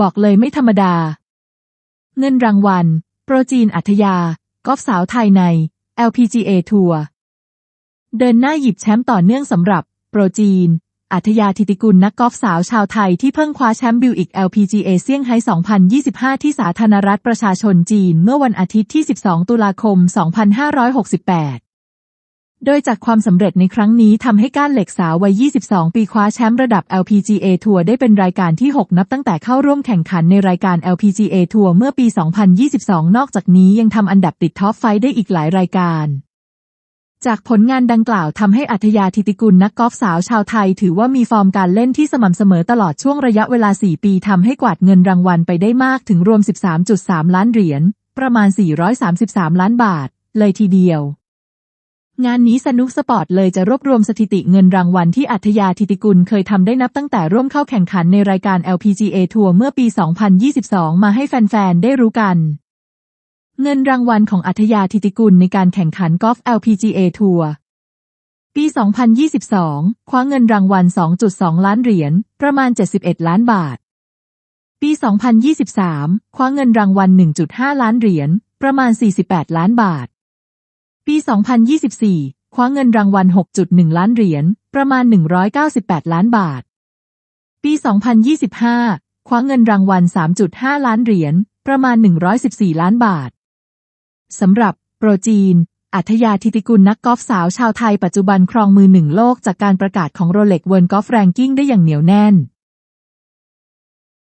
บอกเลยไม่ธรรมดา เงินรางวัล โปรจีนอัธยา กอล์ฟสาวไทยใน LPGA ทัวร์เดินหน้าหยิบแชมป์ต่อเนื่องสำหรับ โปรจีน อัธยาธิติกุลนักกอล์ฟสาวชาวไทยที่เพิ่งคว้าแชมป์บิลอิก LPGA เซี่ยงไฮ้2025 ที่สาธารณรัฐประชาชนจีนเมื่อวันอาทิตย์ที่ 12 ตุลาคม 2568 โดยจากความสำเร็จในครั้งนี้ทำให้ก้านเหล็กสาววัย 22 ปีคว้าแชมป์ระดับ LPGA ทัวร์ได้เป็นรายการที่ 6 นับตั้งแต่เข้าร่วมแข่งขันในรายการ LPGA ทัวร์เมื่อปี 2022 นอกจากนี้ยังทำอันดับติดท็อปไฟได้อีกหลายรายการจากผลงานดังกล่าวทำให้อัธยาธิติกุลนักกอล์ฟสาวชาวไทย ถือว่ามีฟอร์มการเล่นที่สม่ำเสมอตลอดช่วงระยะเวลา 4 ปีทำให้กวาดเงินรางวัลไปได้มากถึงรวม 13.3 ล้านเหรียญ ประมาณ 433 ล้านบาท เลยทีเดียว งานนี้สนุกสปอร์ตเลยจะรวบรวมสถิติเงินรางวัลที่อัธยาธิติกุลเคยทำได้นับตั้งแต่ร่วมเข้าแข่งขันในรายการ LPGA ทัวร์เมื่อปี 2022 มาให้แฟน ๆ ได้รู้กัน เงินรางวัลของอัธยาธิติกุลในการแข่งขันกอล์ฟ LPGA ทัวร์ปี 2022 คว้าเงินรางวัล 2.2 ล้านเหรียญ ประมาณ 71 ล้านบาท ปี 2023 คว้าเงินรางวัล 1.5 ล้านเหรียญ ประมาณ 48 ล้านบาท ปี 2024 คว้าเงินรางวัล 6.1 ล้านเหรียญ ประมาณ 198 ล้านบาท ปี 2025 คว้าเงินรางวัล 3.5 ล้านเหรียญ ประมาณ 114 ล้านบาท สำหรับโปรจีน อัธยาธิติกุลนักกอล์ฟสาวชาวไทยปัจจุบันครองมือหนึ่งโลกจากการประกาศของโรเล็กเวิร์ g กอล์ฟแรงกิ้งได้อย่างเหนียวแน่น